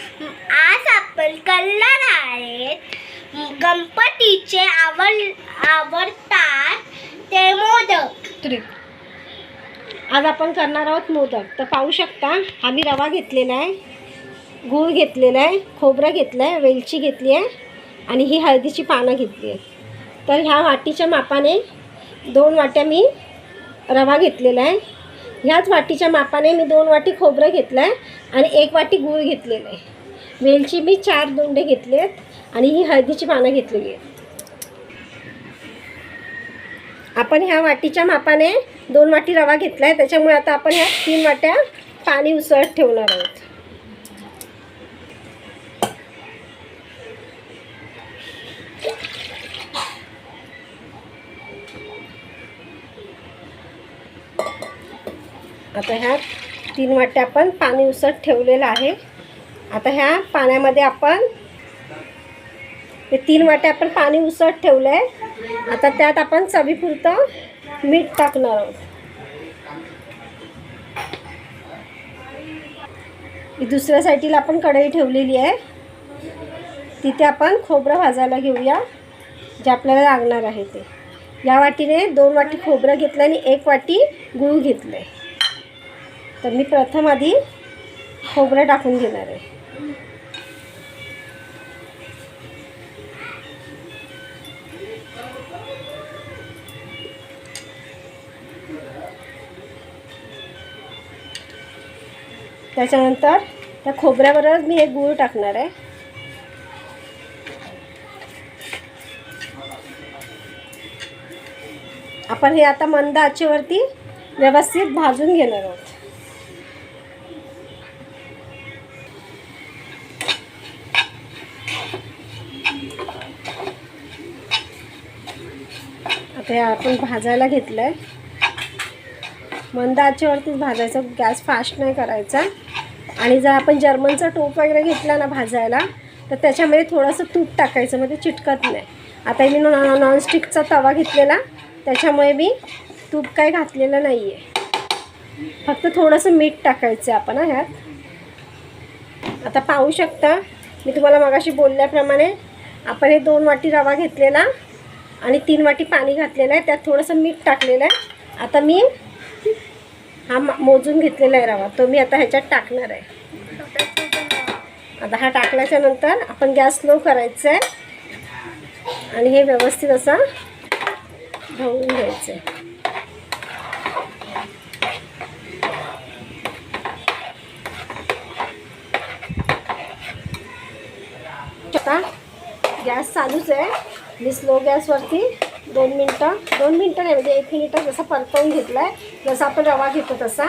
आज आपण करणार आहेत. गणपतीचे आवड आवडतात ते मोदक. त्रिक. आज आपण करणार आहोत मोदक. तर पाहू शकता आम्ही रवा घेतलेला आहे गूळ घेतलेला आहे खोबरं घेतलं आहे वेलची घेतली आहे आणि ही हळदीची पानं घेतली आहे तर ह्या वाटीच्या मापाने दोन वाट्या मी रवा घेतलेला आहे. ह्याच वाटीच्या मापाने मी दोन वाटी खोबरं घेतलं आहे आणि एक वाटी गूळ घेतलेलं आहे. वेलची मी चार दोंडे घेतले आहेत आणि ही हळदीची पानं घेतलेली आहेत. आपण ह्या वाटीच्या मापाने दोन वाटी रवा घेतला आहे त्याच्यामुळे आता आपण ह्या तीन वाट्या पाणी उसळत ठेवणार आहोत. आता ह्या तीन वाट्या आपण पाणी उसट ठेवलेलं आहे. आता ह्या पाण्यामध्ये आपण ते तीन वाट्या आपण पाणी उसट ठेवलं आहे आता त्यात आपण चवीपुरतं मीठ टाकणार आहोत. ही दुसऱ्या साईडला आपण कढई ठेवलेली आहे. तिथे आपण खोबरं भाजायला घेऊया. जे आपल्याला लागणार आहे ते. या वाटीने दोन वाटी खोबरं घेतलं आणि एक वाटी गूळ घेतलं आहे तर मी प्रथम आधी खोबरं टाकून घेणार आहे. त्याच्यानंतर त्या खोबऱ्याबरोबरच मी हे गूळ टाकणार आहे. आपण हे आता मंद आचेवरती व्यवस्थित भाजून घेणार आहोत. हे आपण भाजायला घेतलं आहे मंद आचेवरतीच भाजायचं. गॅस फास्ट नाही करायचा. आणि जर आपण जर्मनचा टोप वगैरे घेतला ना भाजायला तर त्याच्यामध्ये थोडंसं तूप टाकायचं म्हणजे चिटकत नाही. आता मी नॉ नॉनस्टिकचा तवा घेतलेला. त्याच्यामुळे मी तूप काही घातलेलं नाही आहे फक्त थोडंसं मीठ टाकायचं आहे आपण ह्यात. आता पाहू शकता मी तुम्हाला मगाशी बोलल्याप्रमाणे आपण हे दोन वाटी रवा घेतलेला. आणि तीन वाटी पाणी घातलेलं आहे. त्यात थोडंसं मीठ टाकलेलं आहे. आता मी हा मोजून घेतलेला आहे रवा. तो मी आता ह्याच्यात टाकणार आहे. आता हा टाकल्याच्या नंतर आपण गॅस स्लो करायचा आहे. आणि हे व्यवस्थित असं ढवळून घ्यायचं आहे. आता गॅस चालूच आहे. मी स्लो गॅसवरती दोन मिनटं दोन मिनटं नाही म्हणजे एक मिनिटं जसं परतवून घेतला आहे जसं आपण रवा घेतो तसा.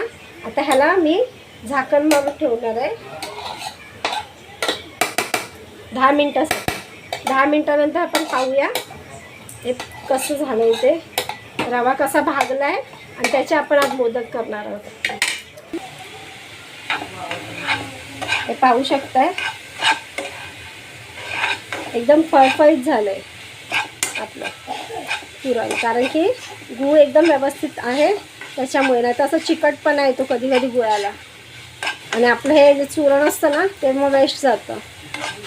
आता ह्याला मी झाकण मारून ठेवणार आहे. दहा मिनटं दहा मिनटानंतर आपण पाहूया हे कसं झालं आहे ते. रवा कसा भागला आहे आणि त्याचे आपण आज मोदक करणार आहोत. हे पाहू शकताय? एकदम फळफळीत झालं आहे आपलं पुरण कारण की गूळ एकदम व्यवस्थित आहे. त्याच्यामुळे नाही तर असं चिकटपणा येतो कधी कधी गुळाला. आणि आपलं हे जे चुरण असतं ना ते मग वेस्ट जातं.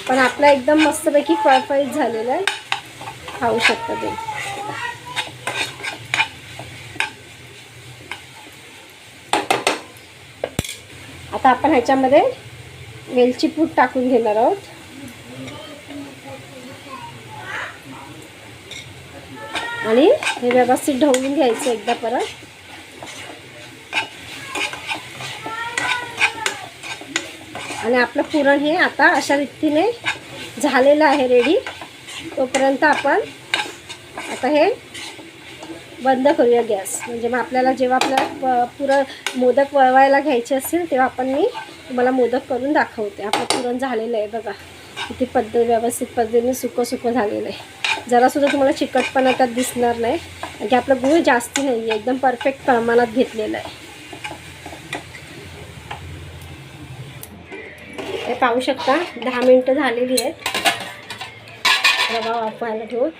पण आपलं एकदम मस्तपैकी फळफळीत झालेलं आहे. खाऊ शकतं ते आता आपण ह्याच्यामध्ये वेलची पूड टाकून घेणार आहोत. आणि हे व्यवस्थित ढवळून घ्यायचं एकदा परत. आणि आपलं पुरण हे आता अशा रीतीने झालेलं आहे रेडी तोपर्यंत आपण आता हे बंद करूया गॅस. म्हणजे मग आपल्याला जेव्हा आपल्याला प- पुरण मोदक वळवायला घ्यायचे असतील तेव्हा आपण मी तुम्हाला मोदक करून दाखवते. आपलं पुरण झालेलं आहे बघा. किती पद्धत व्यवस्थित पद्धतीने सुकं सुकं झालेलं आहे. जरासुद्धा तुम्हाला चिकटपणा त्यात दिसणार नाही. कारण की आपलं गूळ जास्ती नाही आहे एकदम परफेक्ट प्रमाणात घेतलेलं आहे. हे पाहू शकता दहा मिनटं झालेली आहेत. रवा वाफवायला ठेवून.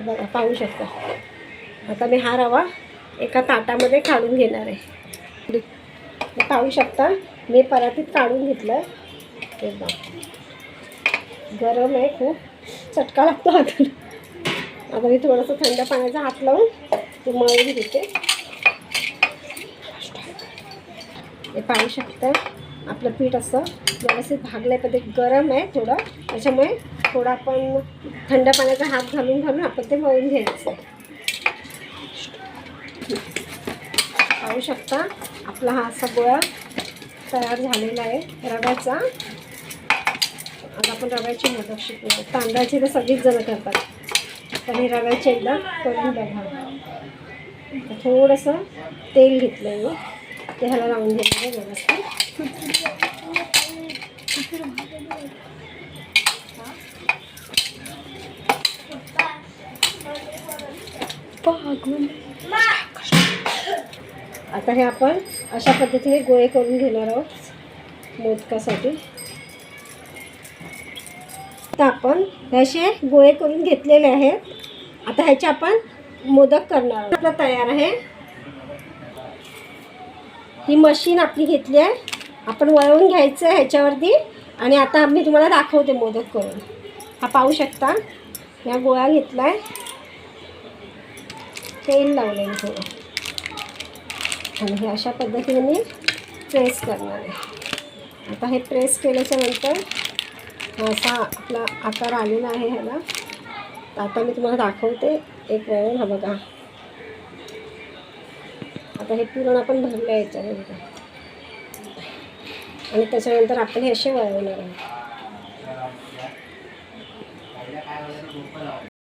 बघा पाहू शकता. आता मी हा रवा एका ताटामध्ये काढून घेणार आहे. पाहू शकता मी परातीत काढून घेतलं एकदम गरम आहे खूप. चटका लागतो हाताला आता मी थोडंसं थंड पाण्याचा हात लावून ते घेते. हे पाहू शकता आपलं पीठ असं व्यवस्थित भागलं पण ते गरम आहे थोडं. त्याच्यामुळे थोडं आपण थंड पाण्याचा हात घालून घालून आपण ते मळून घ्यायचं. पाहू शकता आपला हा असा गोळा तयार झालेला आहे रव्याचा. आज आपण रव्याची मोदक शिकलो तांदळाची तर सगळीच जण करतात. पण हे रव्याचे एकदा करून बघा. थोडंसं तेल घेतलं आहे ते ह्याला लावून घेतलं आहे व्यवस्थित. आता हे आपण अशा पद्धतीने गोळे करून घेणार आहोत मोदकासाठी. आता आपण असे गोळे करून घेतलेले आहेत. आता ह्याचे आपण मोदक करणार आहोत. आपला तयार आहे. ही मशीन आपली घेतली आहे. आपण वळवून घ्यायचं आहे ह्याच्यावरती. आणि आता मी तुम्हाला दाखवते मोदक करून. हा पाहू शकता. या गोळा घेतला आहे. तेल लावलं आहे. थोडं आणि हे अशा पद्धतीने मी प्रेस करणार आहे. आता हे प्रेस केल्याच्यानंतर असा आपला आकार आलेला आहे ह्याला. आता मी तुम्हाला दाखवते एक वेळ हा बघा. आता हे पूर्ण आपण भरलं आहे याच्यामध्ये. आणि त्याच्यानंतर आपण हे असे वळवणार आहोत.